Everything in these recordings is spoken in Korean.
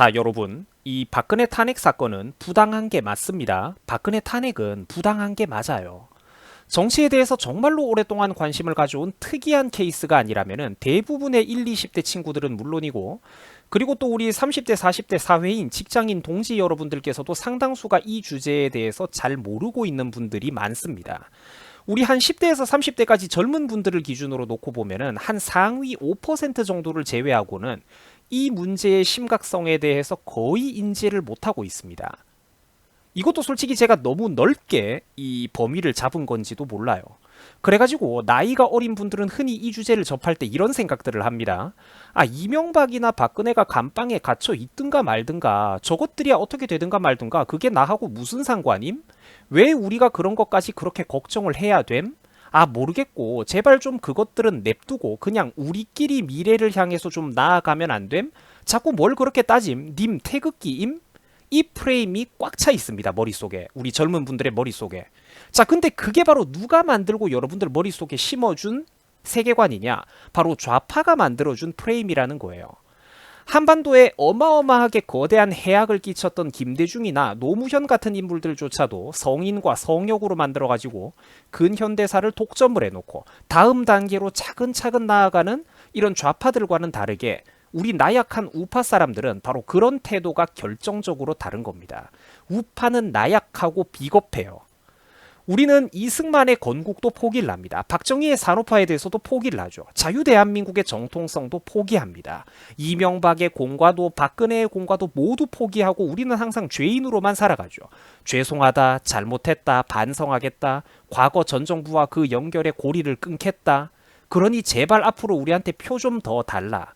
자, 여러분. 이 박근혜 탄핵 사건은 부당한 게 맞습니다. 박근혜 탄핵은 부당한 게 맞아요. 정치에 대해서 정말로 오랫동안 관심을 가져온 특이한 케이스가 아니라면은 대부분의 1, 20대 친구들은 물론이고 그리고 또 우리 30대, 40대 사회인 직장인 동지 여러분들께서도 상당수가 이 주제에 대해서 잘 모르고 있는 분들이 많습니다. 우리 한 10대에서 30대까지 젊은 분들을 기준으로 놓고 보면은 한 상위 5% 정도를 제외하고는 이 문제의 심각성에 대해서 거의 인지를 못하고 있습니다. 이것도 솔직히 제가 너무 넓게 이 범위를 잡은 건지도 몰라요. 그래가지고 나이가 어린 분들은 흔히 이 주제를 접할 때 이런 생각들을 합니다. 아, 이명박이나 박근혜가 감방에 갇혀 있든가 말든가 저것들이야 어떻게 되든가 말든가 그게 나하고 무슨 상관임? 왜 우리가 그런 것까지 그렇게 걱정을 해야 됨? 아 모르겠고 제발 좀 그것들은 냅두고 그냥 우리끼리 미래를 향해서 좀 나아가면 안 됨? 자꾸 뭘 그렇게 따짐? 님 태극기임? 이 프레임이 꽉 차 있습니다 머릿속에 우리 젊은 분들의 머릿속에 자 근데 그게 바로 누가 만들고 여러분들 머릿속에 심어준 세계관이냐 바로 좌파가 만들어준 프레임이라는 거예요 한반도에 어마어마하게 거대한 해악을 끼쳤던 김대중이나 노무현 같은 인물들조차도 성인과 성역으로 만들어가지고 근현대사를 독점을 해놓고 다음 단계로 차근차근 나아가는 이런 좌파들과는 다르게 우리 나약한 우파 사람들은 바로 그런 태도가 결정적으로 다른 겁니다. 우파는 나약하고 비겁해요. 우리는 이승만의 건국도 포기를 합니다. 박정희의 산업화에 대해서도 포기를 하죠. 자유대한민국의 정통성도 포기합니다. 이명박의 공과도 박근혜의 공과도 모두 포기하고 우리는 항상 죄인으로만 살아가죠. 죄송하다, 잘못했다, 반성하겠다, 과거 전 정부와 그 연결의 고리를 끊겠다. 그러니 제발 앞으로 우리한테 표 좀 더 달라.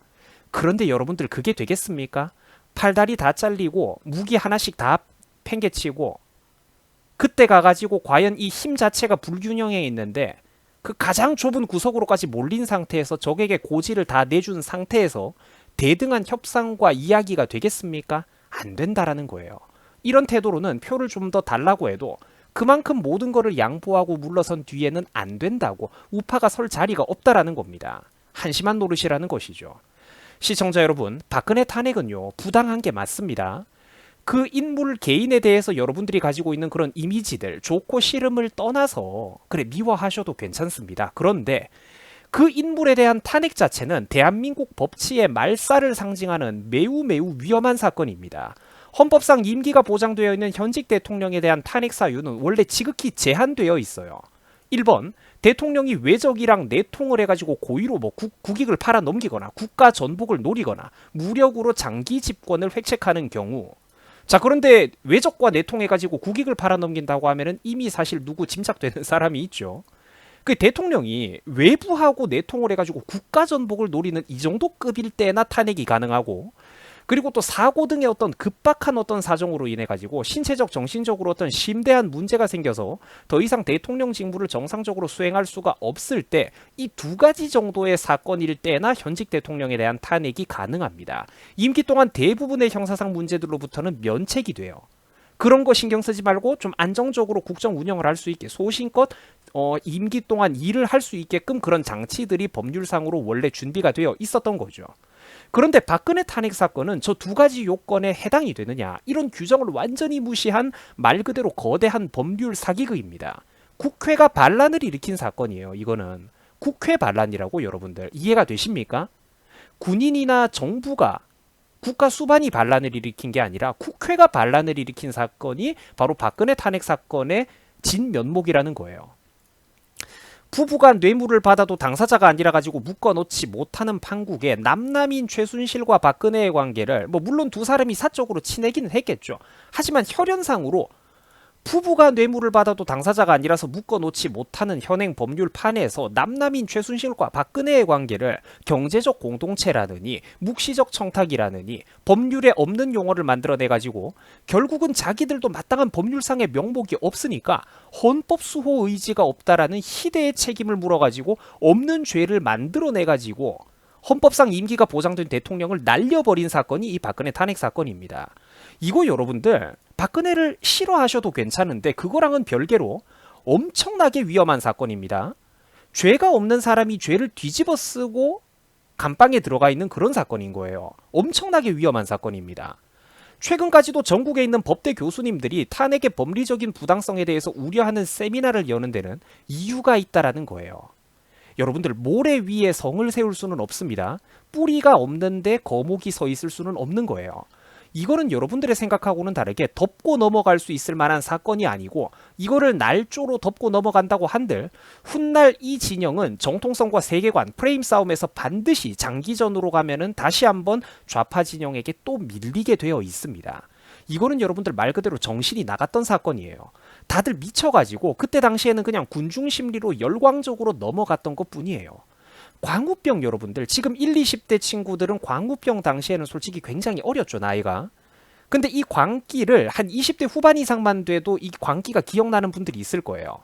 그런데 여러분들 그게 되겠습니까? 팔다리 다 잘리고 무기 하나씩 다 팽개치고 그때 가가지고 과연 이 힘 자체가 불균형에 있는데 그 가장 좁은 구석으로까지 몰린 상태에서 적에게 고지를 다 내준 상태에서 대등한 협상과 이야기가 되겠습니까? 안 된다라는 거예요. 이런 태도로는 표를 좀 더 달라고 해도 그만큼 모든 거를 양보하고 물러선 뒤에는 안 된다고 우파가 설 자리가 없다라는 겁니다. 한심한 노릇이라는 것이죠. 시청자 여러분, 박근혜 탄핵은요, 부당한 게 맞습니다. 그 인물 개인에 대해서 여러분들이 가지고 있는 그런 이미지들, 좋고 싫음을 떠나서, 그래, 미워하셔도 괜찮습니다. 그런데 그 인물에 대한 탄핵 자체는 대한민국 법치의 말살을 상징하는 매우 매우 위험한 사건입니다. 헌법상 임기가 보장되어 있는 현직 대통령에 대한 탄핵 사유는 원래 지극히 제한되어 있어요. 1번 대통령이 외적이랑 내통을 해가지고 고의로 뭐 국, 국익을 팔아 넘기거나 국가 전복을 노리거나 무력으로 장기 집권을 획책하는 경우 자 그런데 외적과 내통해 가지고 국익을 팔아 넘긴다고 하면은 이미 사실 누구 짐작되는 사람이 있죠. 그 대통령이 외부하고 내통을 해가지고 국가 전복을 노리는 이 정도 급일 때나 탄핵이 가능하고 그리고 또 사고 등의 어떤 급박한 어떤 사정으로 인해 가지고 신체적 정신적으로 어떤 심대한 문제가 생겨서 더 이상 대통령 직무를 정상적으로 수행할 수가 없을 때 이 두 가지 정도의 사건일 때나 현직 대통령에 대한 탄핵이 가능합니다. 임기 동안 대부분의 형사상 문제들로부터는 면책이 돼요. 그런 거 신경 쓰지 말고 좀 안정적으로 국정 운영을 할 수 있게 소신껏 어, 임기 동안 일을 할 수 있게끔 그런 장치들이 법률상으로 원래 준비가 되어 있었던 거죠. 그런데 박근혜 탄핵 사건은 저 두 가지 요건에 해당이 되느냐 이런 규정을 완전히 무시한 말 그대로 거대한 법률 사기극입니다. 국회가 반란을 일으킨 사건이에요. 이거는 국회 반란이라고 여러분들 이해가 되십니까? 군인이나 정부가 국가 수반이 반란을 일으킨 게 아니라 국회가 반란을 일으킨 사건이 바로 박근혜 탄핵 사건의 진면목이라는 거예요. 부부가 뇌물을 받아도 당사자가 아니라 가지고 묶어놓지 못하는 판국에 남남인 최순실과 박근혜의 관계를 뭐 물론 두 사람이 사적으로 친해기는 했겠죠. 하지만 혈연상으로 부부가 뇌물을 받아도 당사자가 아니라서 묶어놓지 못하는 현행 법률 판에서 남남인 최순실과 박근혜의 관계를 경제적 공동체라느니 묵시적 청탁이라느니 법률에 없는 용어를 만들어내가지고 결국은 자기들도 마땅한 법률상의 명목이 없으니까 헌법 수호 의지가 없다라는 희대의 책임을 물어가지고 없는 죄를 만들어내가지고 헌법상 임기가 보장된 대통령을 날려버린 사건이 이 박근혜 탄핵 사건입니다. 이거 여러분들 박근혜를 싫어하셔도 괜찮은데 그거랑은 별개로 엄청나게 위험한 사건입니다. 죄가 없는 사람이 죄를 뒤집어 쓰고 감방에 들어가 있는 그런 사건인 거예요. 엄청나게 위험한 사건입니다. 최근까지도 전국에 있는 법대 교수님들이 탄핵의 법리적인 부당성에 대해서 우려하는 세미나를 여는 데는 이유가 있다라는 거예요. 여러분들 모래 위에 성을 세울 수는 없습니다. 뿌리가 없는데 거목이 서 있을 수는 없는 거예요. 이거는 여러분들의 생각하고는 다르게 덮고 넘어갈 수 있을 만한 사건이 아니고 이거를 날조로 덮고 넘어간다고 한들 훗날 이 진영은 정통성과 세계관, 프레임 싸움에서 반드시 장기전으로 가면은 다시 한번 좌파 진영에게 또 밀리게 되어 있습니다. 이거는 여러분들 말 그대로 정신이 나갔던 사건이에요. 다들 미쳐가지고 그때 당시에는 그냥 군중 심리로 열광적으로 넘어갔던 것 뿐이에요. 광우병 여러분들 지금 1, 20대 친구들은 광우병 당시에는 솔직히 굉장히 어렸죠 나이가. 근데 이 광기를 한 20대 후반 이상만 돼도 이 광기가 기억나는 분들이 있을 거예요.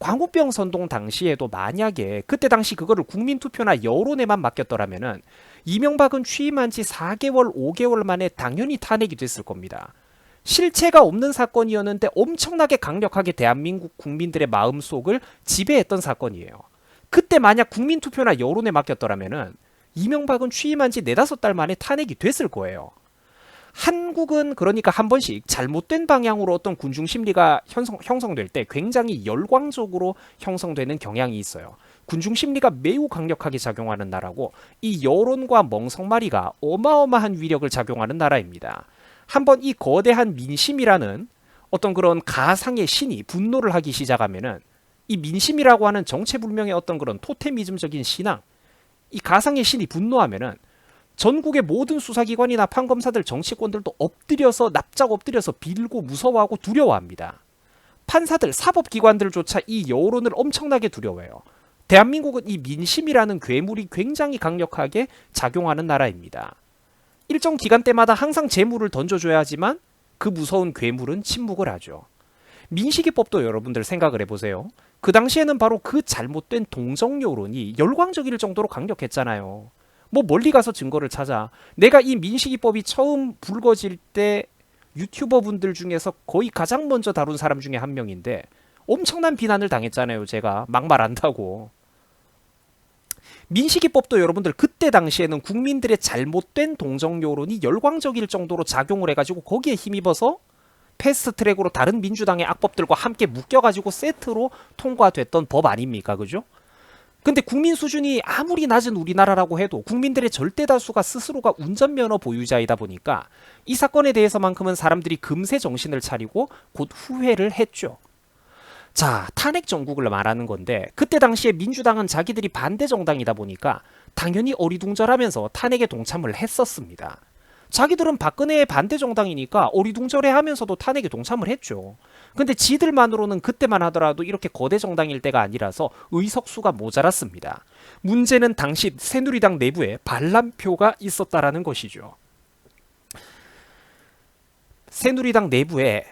광우병 선동 당시에도 만약에 그때 당시 그거를 국민투표나 여론에만 맡겼더라면은 이명박은 취임한 지 4개월, 5개월 만에 당연히 탄핵이 됐을 겁니다. 실체가 없는 사건이었는데 엄청나게 강력하게 대한민국 국민들의 마음속을 지배했던 사건이에요. 그때 만약 국민투표나 여론에 맡겼더라면은 이명박은 취임한 지 네다섯 달 만에 탄핵이 됐을 거예요. 한국은 그러니까 한 번씩 잘못된 방향으로 어떤 군중 심리가 형성, 형성될 때 굉장히 열광적으로 형성되는 경향이 있어요. 군중 심리가 매우 강력하게 작용하는 나라고 이 여론과 멍석마리가 어마어마한 위력을 작용하는 나라입니다. 한번 이 거대한 민심이라는 어떤 그런 가상의 신이 분노를 하기 시작하면은 이 민심이라고 하는 정체불명의 어떤 그런 토테미즘적인 신앙, 이 가상의 신이 분노하면은 전국의 모든 수사기관이나 판검사들 정치권들도 엎드려서 납작 엎드려서 빌고 무서워하고 두려워합니다. 판사들 사법기관들조차 이 여론을 엄청나게 두려워해요. 대한민국은 이 민심이라는 괴물이 굉장히 강력하게 작용하는 나라입니다. 일정 기간 때마다 항상 재물을 던져줘야 하지만 그 무서운 괴물은 침묵을 하죠. 민식이법도 여러분들 생각을 해보세요. 그 당시에는 바로 그 잘못된 동정 여론이 열광적일 정도로 강력했잖아요. 뭐 멀리 가서 증거를 찾아. 내가 이 민식이법이 처음 불거질 때 유튜버 분들 중에서 거의 가장 먼저 다룬 사람 중에 한 명인데 엄청난 비난을 당했잖아요. 제가 막말 안다고. 민식이법도 여러분들 그때 당시에는 국민들의 잘못된 동정 여론이 열광적일 정도로 작용을 해가지고 거기에 힘입어서 패스트 트랙으로 다른 민주당의 악법들과 함께 묶여가지고 세트로 통과됐던 법 아닙니까? 그죠? 근데 국민 수준이 아무리 낮은 우리나라라고 해도 국민들의 절대 다수가 스스로가 운전면허 보유자이다 보니까 이 사건에 대해서만큼은 사람들이 금세 정신을 차리고 곧 후회를 했죠. 자, 탄핵 정국을 말하는 건데 그때 당시에 민주당은 자기들이 반대 정당이다 보니까 당연히 어리둥절하면서 탄핵에 동참을 했었습니다. 자기들은 박근혜의 반대 정당이니까 어리둥절해 하면서도 탄핵에 동참을 했죠. 근데 지들만으로는 그때만 하더라도 이렇게 거대 정당일 때가 아니라서 의석수가 모자랐습니다. 문제는 당시 새누리당 내부에 반란표가 있었다라는 것이죠. 새누리당 내부에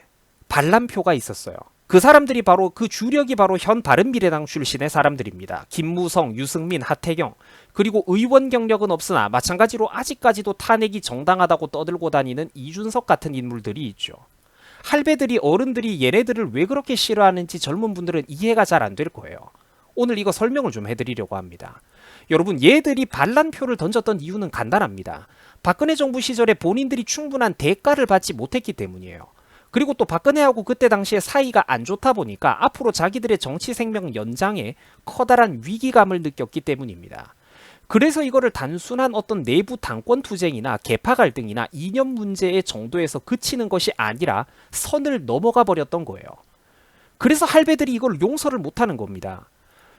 반란표가 있었어요. 그 사람들이 바로 그 주력이 바로 현 바른미래당 출신의 사람들입니다. 김무성, 유승민, 하태경 그리고 의원 경력은 없으나 마찬가지로 아직까지도 탄핵이 정당하다고 떠들고 다니는 이준석 같은 인물들이 있죠. 할배들이 어른들이 얘네들을 왜 그렇게 싫어하는지 젊은 분들은 이해가 잘 안 될 거예요. 오늘 이거 설명을 좀 해드리려고 합니다. 여러분 얘들이 반란표를 던졌던 이유는 간단합니다. 박근혜 정부 시절에 본인들이 충분한 대가를 받지 못했기 때문이에요. 그리고 또 박근혜하고 그때 당시에 사이가 안 좋다 보니까 앞으로 자기들의 정치 생명 연장에 커다란 위기감을 느꼈기 때문입니다. 그래서 이거를 단순한 어떤 내부 당권 투쟁이나 개파 갈등이나 이념 문제의 정도에서 그치는 것이 아니라 선을 넘어가 버렸던 거예요. 그래서 할배들이 이걸 용서를 못하는 겁니다.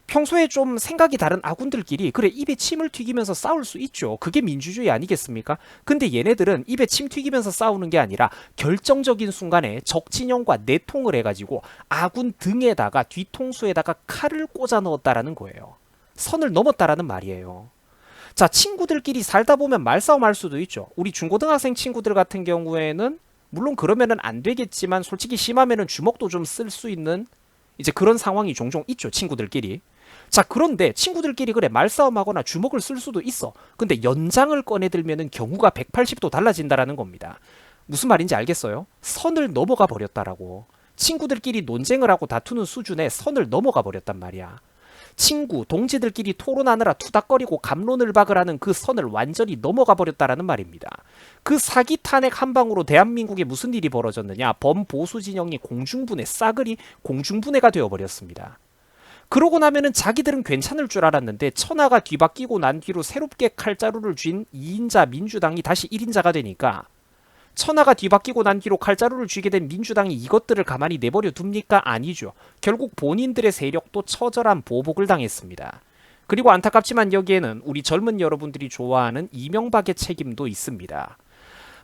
평소에 좀 생각이 다른 아군들끼리 그래 입에 침을 튀기면서 싸울 수 있죠. 그게 민주주의 아니겠습니까? 근데 얘네들은 입에 침 튀기면서 싸우는 게 아니라 결정적인 순간에 적진영과 내통을 해가지고 아군 등에다가 뒤통수에다가 칼을 꽂아 넣었다라는 거예요. 선을 넘었다라는 말이에요. 자, 친구들끼리 살다 보면 말싸움 할 수도 있죠. 우리 중고등학생 친구들 같은 경우에는 물론 그러면은 안 되겠지만 솔직히 심하면은 주먹도 좀 쓸 수 있는 이제 그런 상황이 종종 있죠. 친구들끼리. 자, 그런데 친구들끼리 그래 말싸움하거나 주먹을 쓸 수도 있어. 근데 연장을 꺼내들면은 경우가 180도 달라진다라는 겁니다. 무슨 말인지 알겠어요? 선을 넘어가 버렸다라고. 친구들끼리 논쟁을 하고 다투는 수준의 선을 넘어가 버렸단 말이야. 친구, 동지들끼리 토론하느라 투닥거리고 감론을박을 하는 그 선을 완전히 넘어가 버렸다라는 말입니다. 그 사기 탄핵 한 방으로 대한민국에 무슨 일이 벌어졌느냐? 범보수 진영이 공중분해, 싸그리 공중분해가 되어버렸습니다. 그러고 나면은 자기들은 괜찮을 줄 알았는데 천하가 뒤바뀌고 난 뒤로 새롭게 칼자루를 쥔 2인자 민주당이 다시 1인자가 되니까 천하가 뒤바뀌고 난 뒤로 칼자루를 쥐게 된 민주당이 이것들을 가만히 내버려 둡니까? 아니죠. 결국 본인들의 세력도 처절한 보복을 당했습니다. 그리고 안타깝지만 여기에는 우리 젊은 여러분들이 좋아하는 이명박의 책임도 있습니다.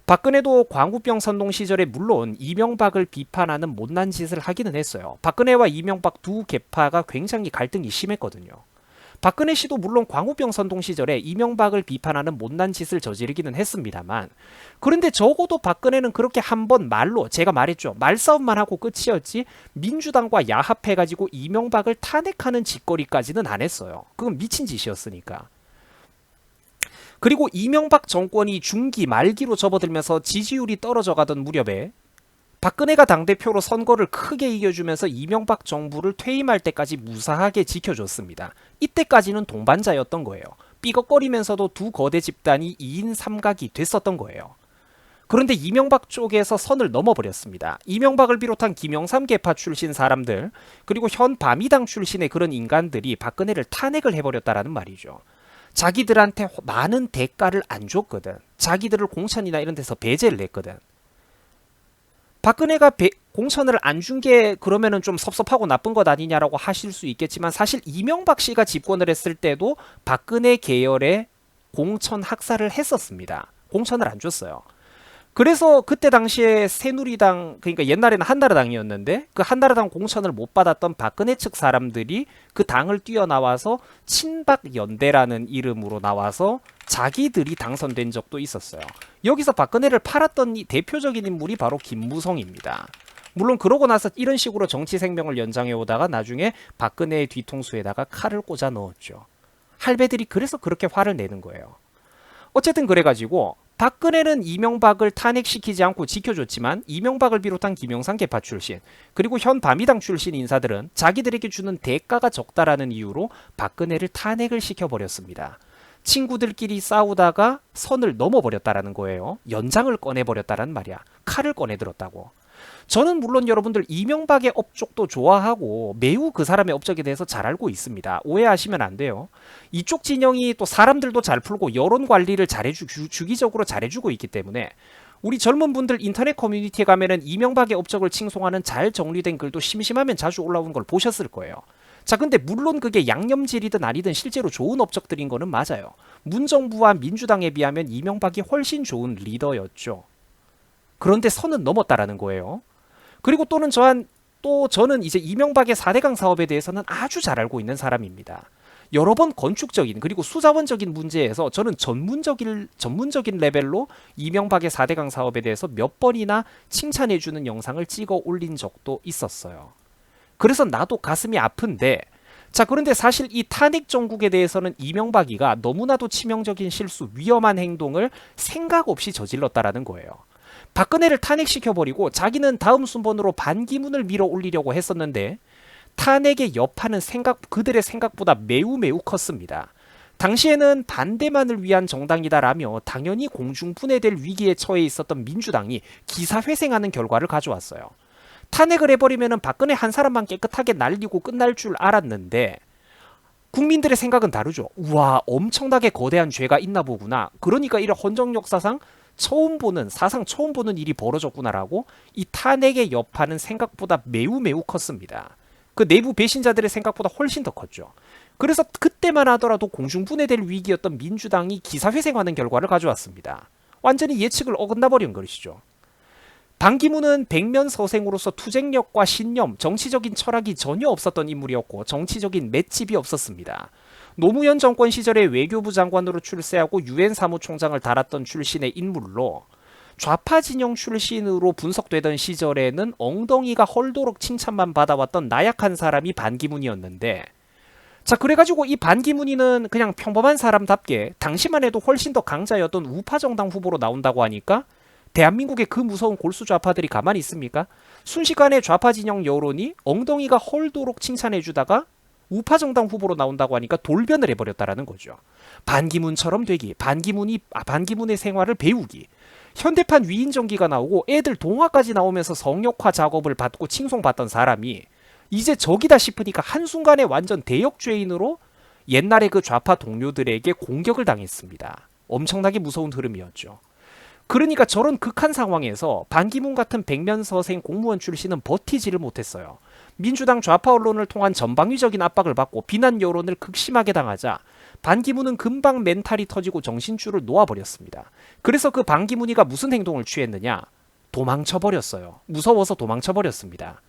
박근혜도 광우병 선동 시절에 물론 이명박을 비판하는 못난 짓을 하기는 했어요. 박근혜와 이명박 두 계파가 굉장히 갈등이 심했거든요. 박근혜 씨도 물론 광우병 선동 시절에 이명박을 비판하는 못난 짓을 저지르기는 했습니다만 그런데 적어도 박근혜는 그렇게 한 번 말로 제가 말했죠. 말싸움만 하고 끝이었지 민주당과 야합해 가지고 이명박을 탄핵하는 짓거리까지는 안 했어요. 그건 미친 짓이었으니까. 그리고 이명박 정권이 중기 말기로 접어들면서 지지율이 떨어져 가던 무렵에 박근혜가 당대표로 선거를 크게 이겨주면서 이명박 정부를 퇴임할 때까지 무사하게 지켜줬습니다. 이때까지는 동반자였던 거예요. 삐걱거리면서도 두 거대 집단이 2인 3각이 됐었던 거예요. 그런데 이명박 쪽에서 선을 넘어버렸습니다. 이명박을 비롯한 김영삼 계파 출신 사람들 그리고 현 바미당 출신의 그런 인간들이 박근혜를 탄핵을 해버렸다라는 말이죠. 자기들한테 많은 대가를 안 줬거든. 자기들을 공천이나 이런 데서 배제를 했거든. 박근혜가 배, 공천을 안 준 게 그러면은 좀 섭섭하고 나쁜 것 아니냐라고 하실 수 있겠지만 사실 이명박 씨가 집권을 했을 때도 박근혜 계열의 공천 학살을 했었습니다. 공천을 안 줬어요. 그래서 그때 당시에 새누리당 그러니까 옛날에는 한나라당이었는데 그 한나라당 공천을 못 받았던 박근혜 측 사람들이 그 당을 뛰어나와서 친박 연대라는 이름으로 나와서 자기들이 당선된 적도 있었어요. 여기서 박근혜를 팔았던 이 대표적인 인물이 바로 김무성입니다. 물론 그러고 나서 이런 식으로 정치 생명을 연장해 오다가 나중에 박근혜의 뒤통수에다가 칼을 꽂아 넣었죠. 할배들이 그래서 그렇게 화를 내는 거예요. 어쨌든 그래가지고 박근혜는 이명박을 탄핵시키지 않고 지켜줬지만 이명박을 비롯한 김영삼 계파 출신 그리고 현 바미당 출신 인사들은 자기들에게 주는 대가가 적다라는 이유로 박근혜를 탄핵을 시켜버렸습니다. 친구들끼리 싸우다가 선을 넘어버렸다라는 거예요. 연장을 꺼내버렸다는 말이야. 칼을 꺼내들었다고. 저는 물론 여러분들 이명박의 업적도 좋아하고 매우 그 사람의 업적에 대해서 잘 알고 있습니다. 오해하시면 안 돼요. 이쪽 진영이 또 사람들도 잘 풀고 여론 관리를 잘해주 주기적으로 잘해주고 있기 때문에 우리 젊은 분들 인터넷 커뮤니티에 가면은 이명박의 업적을 칭송하는 잘 정리된 글도 심심하면 자주 올라오는 걸 보셨을 거예요. 자, 근데 물론 그게 양념질이든 아니든 실제로 좋은 업적들인 거는 맞아요. 문정부와 민주당에 비하면 이명박이 훨씬 좋은 리더였죠. 그런데 선은 넘었다라는 거예요. 그리고 또는 저한 또 저는 이제 이명박의 4대강 사업에 대해서는 아주 잘 알고 있는 사람입니다. 여러 번 건축적인 그리고 수자원적인 문제에서 저는 전문적인 전문적인 레벨로 이명박의 4대강 사업에 대해서 몇 번이나 칭찬해 주는 영상을 찍어 올린 적도 있었어요. 그래서 나도 가슴이 아픈데 자 그런데 사실 이 탄핵 정국에 대해서는 이명박이가 너무나도 치명적인 실수 위험한 행동을 생각 없이 저질렀다라는 거예요. 박근혜를 탄핵시켜버리고 자기는 다음 순번으로 반기문을 밀어 올리려고 했었는데 탄핵의 여파는 생각 그들의 생각보다 매우 매우 컸습니다. 당시에는 반대만을 위한 정당이다라며 당연히 공중분해될 위기에 처해 있었던 민주당이 기사회생하는 결과를 가져왔어요. 탄핵을 해버리면 박근혜 한 사람만 깨끗하게 날리고 끝날 줄 알았는데 국민들의 생각은 다르죠. 우와 엄청나게 거대한 죄가 있나 보구나. 그러니까 이런 헌정 역사상 처음 보는 사상 처음 보는 일이 벌어졌구나라고 이 탄핵의 여파는 생각보다 매우 매우 컸습니다. 그 내부 배신자들의 생각보다 훨씬 더 컸죠. 그래서 그때만 하더라도 공중분해될 위기였던 민주당이 기사회생하는 결과를 가져왔습니다. 완전히 예측을 어긋나 버린 것이죠. 반기문은 백면 서생으로서 투쟁력과 신념, 정치적인 철학이 전혀 없었던 인물이었고 정치적인 맷집이 없었습니다. 노무현 정권 시절에 외교부 장관으로 출세하고 유엔 사무총장을 달았던 출신의 인물로 좌파 진영 출신으로 분석되던 시절에는 엉덩이가 헐도록 칭찬만 받아왔던 나약한 사람이 반기문이었는데 자 그래가지고 이 반기문이는 그냥 평범한 사람답게 당시만 해도 훨씬 더 강자였던 우파 정당 후보로 나온다고 하니까 대한민국의 그 무서운 골수 좌파들이 가만히 있습니까? 순식간에 좌파 진영 여론이 엉덩이가 헐도록 칭찬해주다가 우파 정당 후보로 나온다고 하니까 돌변을 해버렸다라는 거죠. 반기문처럼 되기, 반기문이 아, 반기문의 생활을 배우기. 현대판 위인 전기가 나오고 애들 동화까지 나오면서 성역화 작업을 받고 칭송받던 사람이 이제 적이다 싶으니까 한순간에 완전 대역죄인으로 옛날에 그 좌파 동료들에게 공격을 당했습니다. 엄청나게 무서운 흐름이었죠. 그러니까 저런 극한 상황에서 반기문 같은 백면서생 공무원 출신은 버티지를 못했어요. 민주당 좌파 언론을 통한 전방위적인 압박을 받고 비난 여론을 극심하게 당하자 반기문은 금방 멘탈이 터지고 정신줄을 놓아버렸습니다. 그래서 그 반기문이가 무슨 행동을 취했느냐? 도망쳐버렸어요. 무서워서 도망쳐버렸습니다.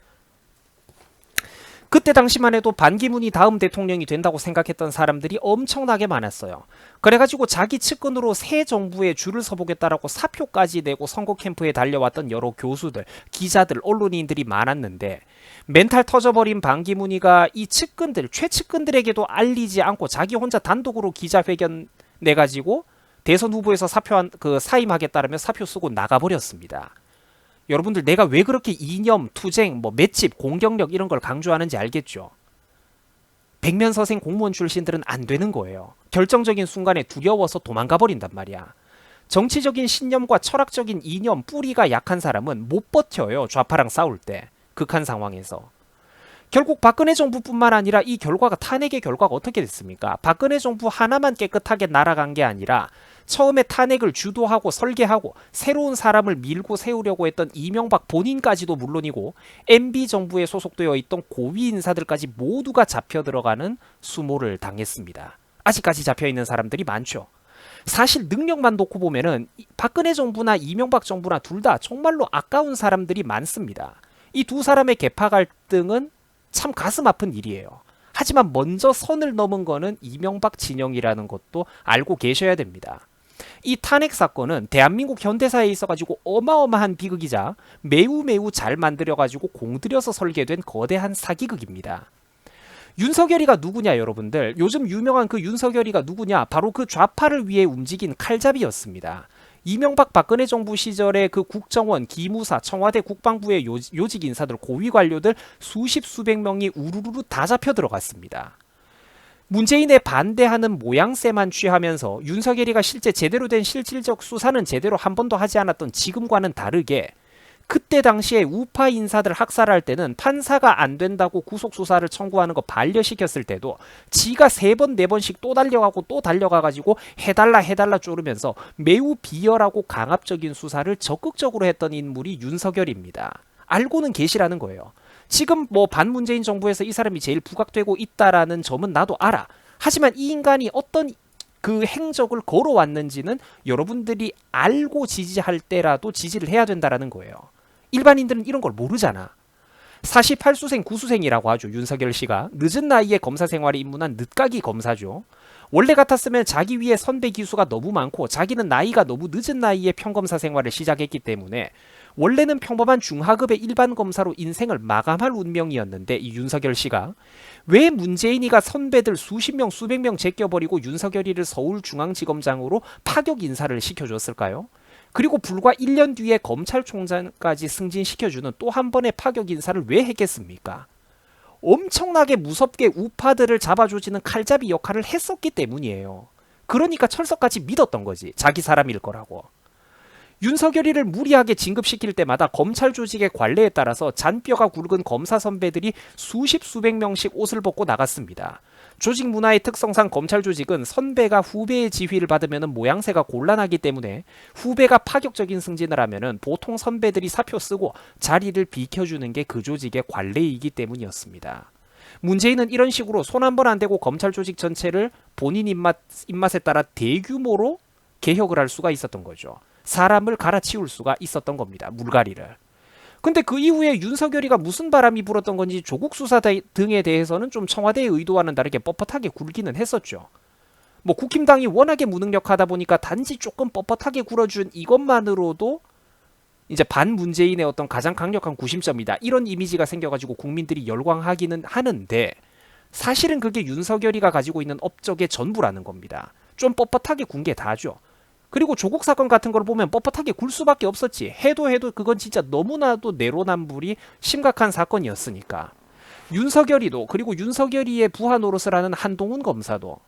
그때 당시만 해도 반기문이 다음 대통령이 된다고 생각했던 사람들이 엄청나게 많았어요. 그래가지고 자기 측근으로 새 정부에 줄을 서보겠다라고 사표까지 내고 선거 캠프에 달려왔던 여러 교수들, 기자들, 언론인들이 많았는데 멘탈 터져버린 반기문이가 이 측근들, 최측근들에게도 알리지 않고 자기 혼자 단독으로 기자회견 내가지고 대선 후보에서 사표 한 그 사임하겠다라며 사표 쓰고 나가버렸습니다. 여러분들 내가 왜 그렇게 이념, 투쟁, 뭐 맷집, 공격력 이런 걸 강조하는지 알겠죠? 백면서생 공무원 출신들은 안 되는 거예요. 결정적인 순간에 두려워서 도망가 버린단 말이야. 정치적인 신념과 철학적인 이념, 뿌리가 약한 사람은 못 버텨요. 좌파랑 싸울 때. 극한 상황에서. 결국 박근혜 정부뿐만 아니라 이 결과가 탄핵의 결과가 어떻게 됐습니까? 박근혜 정부 하나만 깨끗하게 날아간 게 아니라 처음에 탄핵을 주도하고 설계하고 새로운 사람을 밀고 세우려고 했던 이명박 본인까지도 물론이고 MB 정부에 소속되어 있던 고위 인사들까지 모두가 잡혀 들어가는 수모를 당했습니다. 아직까지 잡혀 있는 사람들이 많죠. 사실 능력만 놓고 보면은 박근혜 정부나 이명박 정부나 둘 다 정말로 아까운 사람들이 많습니다. 이 두 사람의 개파 갈등은 참 가슴 아픈 일이에요. 하지만 먼저 선을 넘은 거는 이명박 진영이라는 것도 알고 계셔야 됩니다. 이 탄핵 사건은 대한민국 현대사에 있어 가지고 어마어마한 비극이자 매우 매우 잘 만들어 가지고 공들여서 설계된 거대한 사기극입니다. 윤석열이가 누구냐 여러분들 요즘 유명한 그 윤석열이가 누구냐 바로 그 좌파를 위해 움직인 칼잡이였습니다. 이명박 박근혜 정부 시절에 그 국정원, 기무사, 청와대 국방부의 요, 요직 인사들, 고위 관료들 수십 수백 명이 우르르르 다 잡혀 들어갔습니다. 문재인에 반대하는 모양새만 취하면서 윤석열이가 실제 제대로 된 실질적 수사는 제대로 한 번도 하지 않았던 지금과는 다르게 그때 당시에 우파 인사들 학살할 때는 판사가 안 된다고 구속 수사를 청구하는 거 반려시켰을 때도 지가 세 번 네 번씩 또 달려가고 또 달려가 가지고 해달라 해달라 쪼르면서 매우 비열하고 강압적인 수사를 적극적으로 했던 인물이 윤석열입니다. 알고는 계시라는 거예요. 지금 뭐 반문재인 정부에서 이 사람이 제일 부각되고 있다라는 점은 나도 알아. 하지만 이 인간이 어떤 그 행적을 걸어왔는지는 여러분들이 알고 지지할 때라도 지지를 해야 된다라는 거예요. 일반인들은 이런 걸 모르잖아. 48수생 9수생이라고 하죠. 윤석열 씨가 늦은 나이에 검사 생활에 입문한 늦가기 검사죠. 원래 같았으면 자기 위에 선배 기수가 너무 많고 자기는 나이가 너무 늦은 나이에 평검사 생활을 시작했기 때문에 원래는 평범한 중하급의 일반 검사로 인생을 마감할 운명이었는데 이 윤석열 씨가 왜 문재인이가 선배들 수십 명 수백 명 제껴버리고 윤석열이를 서울중앙지검장으로 파격 인사를 시켜줬을까요? 그리고 불과 1년 뒤에 검찰총장까지 승진시켜주는 또 한 번의 파격 인사를 왜 했겠습니까? 엄청나게 무섭게 우파들을 잡아주지는 칼잡이 역할을 했었기 때문이에요. 그러니까 철석같이 믿었던 거지. 자기 사람일 거라고. 윤석열이를 무리하게 진급시킬 때마다 검찰 조직의 관례에 따라서 잔뼈가 굵은 검사 선배들이 수십 수백 명씩 옷을 벗고 나갔습니다. 조직 문화의 특성상 검찰 조직은 선배가 후배의 지휘를 받으면 모양새가 곤란하기 때문에 후배가 파격적인 승진을 하면 보통 선배들이 사표 쓰고 자리를 비켜주는 게 그 조직의 관례이기 때문이었습니다. 문재인은 이런 식으로 손 한 번 안 대고 검찰 조직 전체를 본인 입맛, 입맛에 따라 대규모로 개혁을 할 수가 있었던 거죠. 사람을 갈아치울 수가 있었던 겁니다. 물갈이를. 근데 그 이후에 윤석열이가 무슨 바람이 불었던 건지 조국 수사 등에 대해서는 좀 청와대의 의도와는 다르게 뻣뻣하게 굴기는 했었죠. 뭐 국힘당이 워낙에 무능력하다 보니까 단지 조금 뻣뻣하게 굴어준 이것만으로도 이제 반 문재인의 어떤 가장 강력한 구심점이다. 이런 이미지가 생겨가지고 국민들이 열광하기는 하는데 사실은 그게 윤석열이가 가지고 있는 업적의 전부라는 겁니다. 좀 뻣뻣하게 군 게 다죠. 그리고 조국 사건 같은 걸 보면 뻣뻣하게 굴 수밖에 없었지. 해도 해도 그건 진짜 너무나도 내로남불이 심각한 사건이었으니까. 윤석열이도 그리고 윤석열이의 부하 노릇을 하는 한동훈 검사도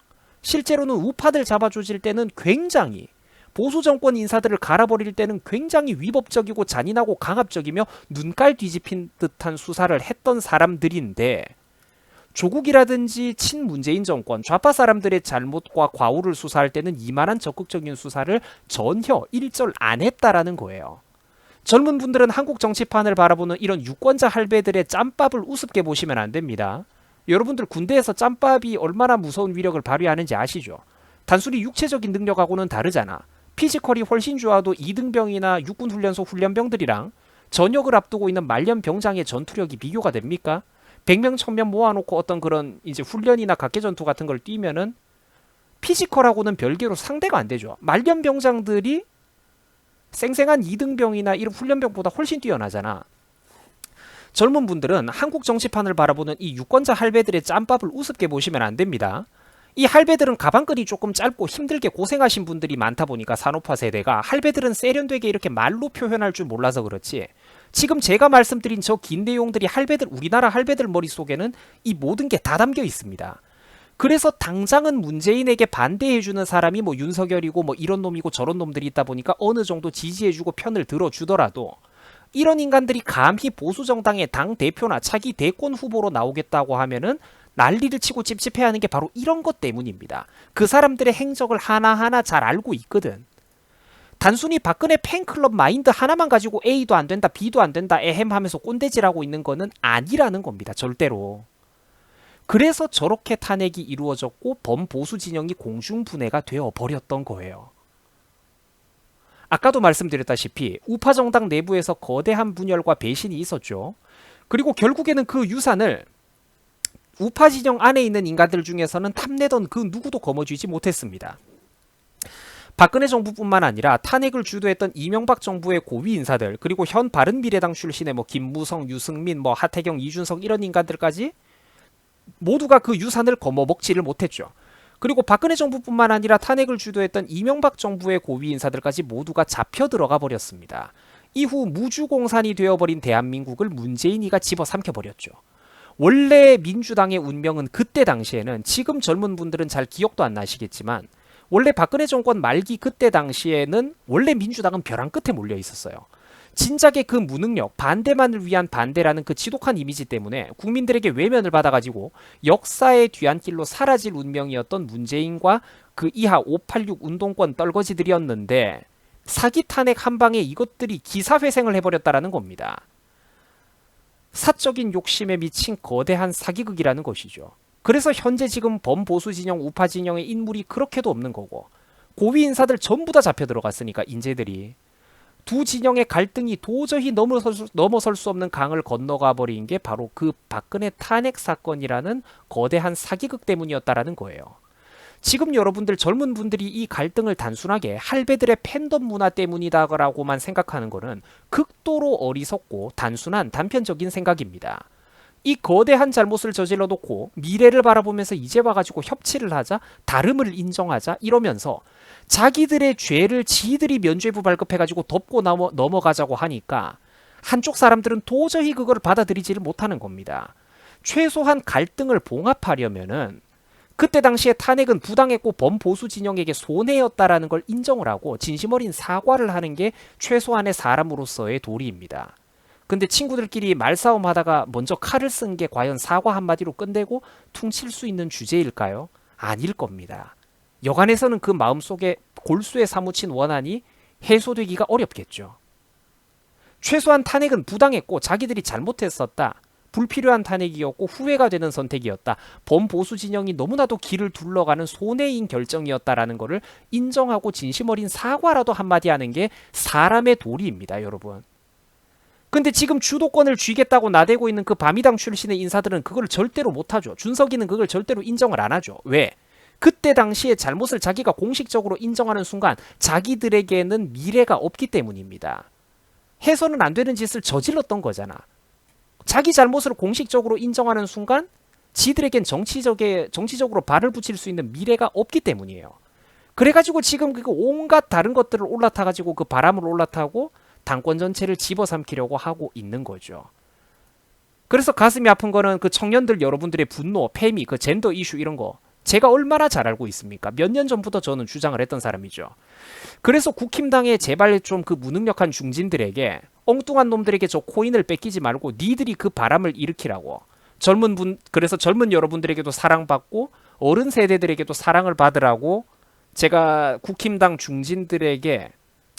실제로는 우파들 잡아조질 때는 굉장히 보수 정권 인사들을 갈아버릴 때는 굉장히 위법적이고 잔인하고 강압적이며 눈깔 뒤집힌 듯한 수사를 했던 사람들인데 조국이라든지 친문재인 정권 좌파 사람들의 잘못과 과오를 수사할 때는 이만한 적극적인 수사를 전혀 일절 안 했다라는 거예요. 젊은 분들은 한국 정치판을 바라보는 이런 유권자 할배들의 짬밥을 우습게 보시면 안 됩니다. 여러분들 군대에서 짬밥이 얼마나 무서운 위력을 발휘하는지 아시죠? 단순히 육체적인 능력하고는 다르잖아. 피지컬이 훨씬 좋아도 이등병이나 육군 훈련소 훈련병들이랑 전역을 앞두고 있는 말년 병장의 전투력이 비교가 됩니까? 100명, 1000명 모아놓고 어떤 그런 이제 훈련이나 각계 전투 같은 걸 뛰면은 피지컬하고는 별개로 상대가 안 되죠. 말년 병장들이 생생한 이등병이나 이런 훈련병보다 훨씬 뛰어나잖아. 젊은 분들은 한국 정치판을 바라보는 이 유권자 할배들의 짬밥을 우습게 보시면 안 됩니다. 이 할배들은 가방끈이 조금 짧고 힘들게 고생하신 분들이 많다 보니까 산업화 세대가 할배들은 세련되게 이렇게 말로 표현할 줄 몰라서 그렇지. 지금 제가 말씀드린 저 긴 내용들이 할배들 우리나라 할배들 머릿속에는 이 모든 게 다 담겨 있습니다. 그래서 당장은 문재인에게 반대해주는 사람이 뭐 윤석열이고 뭐 이런 놈이고 저런 놈들이 있다 보니까 어느 정도 지지해주고 편을 들어주더라도 이런 인간들이 감히 보수 정당의 당 대표나 차기 대권 후보로 나오겠다고 하면은 난리를 치고 찝찝해하는 게 바로 이런 것 때문입니다. 그 사람들의 행적을 하나하나 잘 알고 있거든. 단순히 박근혜 팬클럽 마인드 하나만 가지고 A도 안 된다, B도 안 된다, 에헴 하면서 꼰대질하고 있는 거는 아니라는 겁니다. 절대로. 그래서 저렇게 탄핵이 이루어졌고 범보수 진영이 공중분해가 되어 버렸던 거예요. 아까도 말씀드렸다시피 우파 정당 내부에서 거대한 분열과 배신이 있었죠. 그리고 결국에는 그 유산을 우파 진영 안에 있는 인간들 중에서는 탐내던 그 누구도 거머쥐지 못했습니다. 박근혜 정부뿐만 아니라 탄핵을 주도했던 이명박 정부의 고위 인사들 그리고 현 바른미래당 출신의 뭐 김무성, 유승민, 뭐 하태경, 이준석 이런 인간들까지 모두가 그 유산을 거머먹지를 못했죠. 그리고 박근혜 정부뿐만 아니라 탄핵을 주도했던 이명박 정부의 고위 인사들까지 모두가 잡혀 들어가 버렸습니다. 이후 무주공산이 되어버린 대한민국을 문재인이가 집어삼켜 버렸죠. 원래 민주당의 운명은 그때 당시에는 지금 젊은 분들은 잘 기억도 안 나시겠지만 원래 박근혜 정권 말기 그때 당시에는 원래 민주당은 벼랑 끝에 몰려 있었어요. 진작에 그 무능력, 반대만을 위한 반대라는 그 지독한 이미지 때문에 국민들에게 외면을 받아가지고 역사의 뒤안길로 사라질 운명이었던 문재인과 그 이하 586 운동권 떨거지들이었는데 사기 탄핵 한 방에 이것들이 기사회생을 해버렸다라는 겁니다. 사적인 욕심에 미친 거대한 사기극이라는 것이죠. 그래서 현재 지금 범보수 진영, 우파 진영의 인물이 그렇게도 없는 거고 고위 인사들 전부 다 잡혀 들어갔으니까 인재들이 두 진영의 갈등이 도저히 넘어설 수, 넘어설 수 없는 강을 건너가 버린 게 바로 그 박근혜 탄핵 사건이라는 거대한 사기극 때문이었다라는 거예요. 지금 여러분들 젊은 분들이 이 갈등을 단순하게 할배들의 팬덤 문화 때문이다라고만 생각하는 것은 극도로 어리석고 단순한 단편적인 생각입니다. 이 거대한 잘못을 저질러 놓고 미래를 바라보면서 이제 와가지고 협치를 하자, 다름을 인정하자 이러면서 자기들의 죄를 지들이 면죄부 발급해가지고 덮고 넘어, 넘어가자고 하니까 한쪽 사람들은 도저히 그걸 받아들이지를 못하는 겁니다. 최소한 갈등을 봉합하려면은 그때 당시에 탄핵은 부당했고 범보수 진영에게 손해였다라는 걸 인정을 하고 진심 어린 사과를 하는 게 최소한의 사람으로서의 도리입니다. 근데 친구들끼리 말싸움 하다가 먼저 칼을 쓴 게 과연 사과 한마디로 끝내고 퉁칠 수 있는 주제일까요? 아닐 겁니다. 여간에서는 그 마음속에 골수에 사무친 원한이 해소되기가 어렵겠죠. 최소한 탄핵은 부당했고 자기들이 잘못했었다. 불필요한 탄핵이었고 후회가 되는 선택이었다. 범보수 진영이 너무나도 길을 둘러가는 손해인 결정이었다라는 것을 인정하고 진심 어린 사과라도 한마디 하는 게 사람의 도리입니다, 여러분. 근데 지금 주도권을 쥐겠다고 나대고 있는 그 바미당 출신의 인사들은 그걸 절대로 못하죠. 준석이는 그걸 절대로 인정을 안 하죠. 왜? 그때 당시에 잘못을 자기가 공식적으로 인정하는 순간 자기들에게는 미래가 없기 때문입니다. 해서는 안 되는 짓을 저질렀던 거잖아. 자기 잘못을 공식적으로 인정하는 순간 지들에겐 정치적에 정치적으로 발을 붙일 수 있는 미래가 없기 때문이에요. 그래가지고 지금 그 온갖 다른 것들을 올라타가지고 그 바람을 올라타고 당권 전체를 집어삼키려고 하고 있는 거죠. 그래서 가슴이 아픈 거는 그 청년들 여러분들의 분노, 패미, 그 젠더 이슈 이런 거 제가 얼마나 잘 알고 있습니까? 몇 년 전부터 저는 주장을 했던 사람이죠. 그래서 국힘당의 제발 좀 그 무능력한 중진들에게 엉뚱한 놈들에게 저 코인을 뺏기지 말고 니들이 그 바람을 일으키라고. 젊은 분 그래서 젊은 여러분들에게도 사랑받고 어른 세대들에게도 사랑을 받으라고 제가 국힘당 중진들에게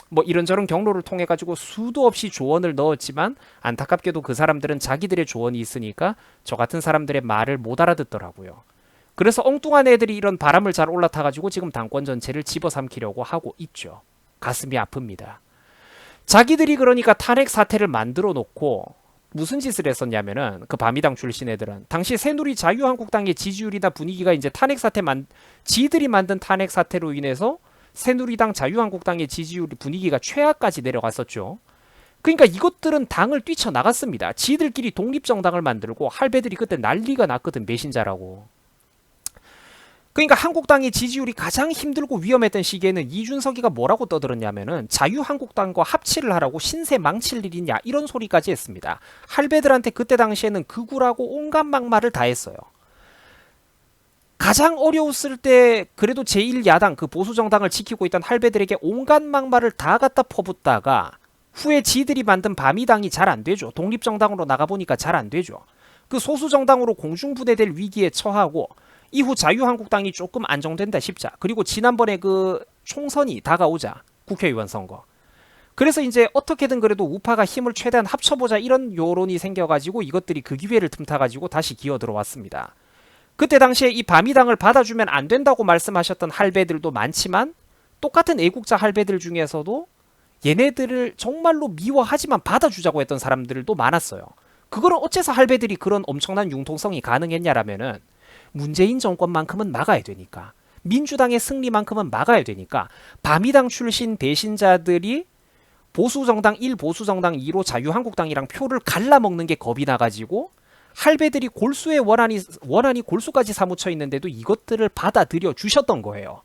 뭐 이런저런 경로를 통해 가지고 수도 없이 조언을 넣었지만 안타깝게도 그 사람들은 자기들의 조언이 있으니까 저 같은 사람들의 말을 못 알아듣더라고요. 그래서 엉뚱한 애들이 이런 바람을 잘 올라타 가지고 지금 당권 전체를 집어삼키려고 하고 있죠. 가슴이 아픕니다. 자기들이 그러니까 탄핵 사태를 만들어 놓고 무슨 짓을 했었냐면은 그 바미당 출신 애들은 당시 새누리 자유한국당의 지지율이나 분위기가 이제 탄핵 사태 만 지들이 만든 탄핵 사태로 인해서 새누리당 자유한국당의 지지율 분위기가 최하까지 내려갔었죠. 그러니까 이것들은 당을 뛰쳐나갔습니다. 지들끼리 독립정당을 만들고 할배들이 그때 난리가 났거든 배신자라고. 그러니까 한국당의 지지율이 가장 힘들고 위험했던 시기에는 이준석이가 뭐라고 떠들었냐면은 자유한국당과 합치를 하라고 신세 망칠 일이냐 이런 소리까지 했습니다. 할배들한테 그때 당시에는 극우라고 온갖 막말을 다 했어요. 가장 어려웠을 때 그래도 제1야당 그 보수 정당을 지키고 있던 할배들에게 온갖 막말을 다 갖다 퍼붓다가 후에 지들이 만든 바미당이 잘 안 되죠. 독립 정당으로 나가 보니까 잘 안 되죠. 그 소수 정당으로 공중분해될 위기에 처하고 이후 자유한국당이 조금 안정된다 싶자. 그리고 지난번에 그 총선이 다가오자. 국회의원 선거. 그래서 이제 어떻게든 그래도 우파가 힘을 최대한 합쳐보자 이런 여론이 생겨가지고 이것들이 그 기회를 틈타가지고 다시 기어 들어왔습니다. 그때 당시에 이 바미당을 받아주면 안 된다고 말씀하셨던 할배들도 많지만 똑같은 애국자 할배들 중에서도 얘네들을 정말로 미워하지만 받아주자고 했던 사람들도 많았어요. 그거는 어째서 할배들이 그런 엄청난 융통성이 가능했냐라면은 문재인 정권만큼은 막아야 되니까 민주당의 승리만큼은 막아야 되니까 바미당 출신 배신자들이 보수 정당 1, 보수 정당 2로 자유한국당이랑 표를 갈라먹는 게 겁이 나가지고 할배들이 골수에 원한이 원한이 골수까지 사무쳐 있는데도 이것들을 받아들여 주셨던 거예요.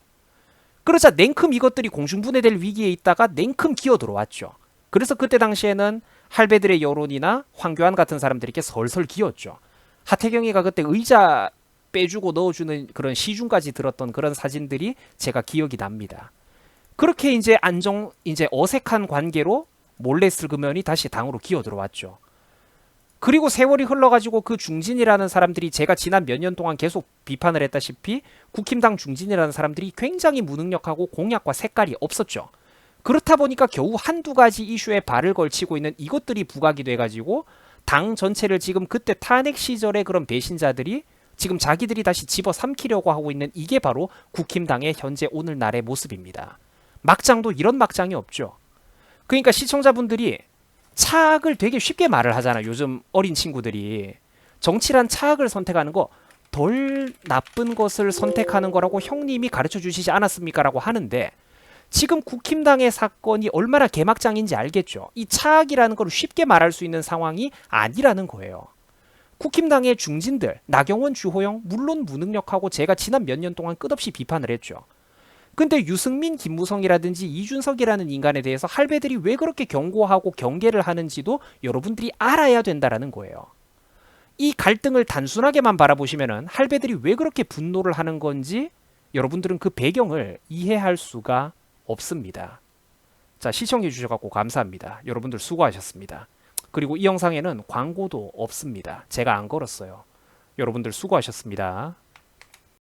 그러자 냉큼 이것들이 공중분해될 위기에 있다가 냉큼 기어 들어왔죠. 그래서 그때 당시에는 할배들의 여론이나 황교안 같은 사람들에게 설설 기었죠. 하태경이가 그때 의자 빼주고 넣어주는 그런 시중까지 들었던 그런 사진들이 제가 기억이 납니다. 그렇게 이제 안정 이제 어색한 관계로 몰래 슬그면이 다시 당으로 기어 들어왔죠. 그리고 세월이 흘러가지고 그 중진이라는 사람들이 제가 지난 몇 년 동안 계속 비판을 했다시피 국힘당 중진이라는 사람들이 굉장히 무능력하고 공약과 색깔이 없었죠. 그렇다 보니까 겨우 한두 가지 이슈에 발을 걸치고 있는 이것들이 부각이 돼가지고 당 전체를 지금 그때 탄핵 시절의 그런 배신자들이 지금 자기들이 다시 집어 삼키려고 하고 있는 이게 바로 국힘당의 현재 오늘날의 모습입니다. 막장도 이런 막장이 없죠. 그러니까 시청자분들이 차악을 되게 쉽게 말을 하잖아요. 요즘 어린 친구들이 정치란 차악을 선택하는 거 덜 나쁜 것을 선택하는 거라고 형님이 가르쳐 주시지 않았습니까라고 하는데 지금 국힘당의 사건이 얼마나 개막장인지 알겠죠. 이 차악이라는 걸 쉽게 말할 수 있는 상황이 아니라는 거예요. 국힘당의 중진들, 나경원, 주호영 물론 무능력하고 제가 지난 몇 년 동안 끝없이 비판을 했죠. 근데 유승민, 김무성이라든지 이준석이라는 인간에 대해서 할배들이 왜 그렇게 경고하고 경계를 하는지도 여러분들이 알아야 된다라는 거예요. 이 갈등을 단순하게만 바라보시면은 할배들이 왜 그렇게 분노를 하는 건지 여러분들은 그 배경을 이해할 수가 없습니다. 자, 시청해 주셔서 감사합니다. 여러분들 수고하셨습니다. 그리고 이 영상에는 광고도 없습니다. 제가 안 걸었어요. 여러분들 수고하셨습니다.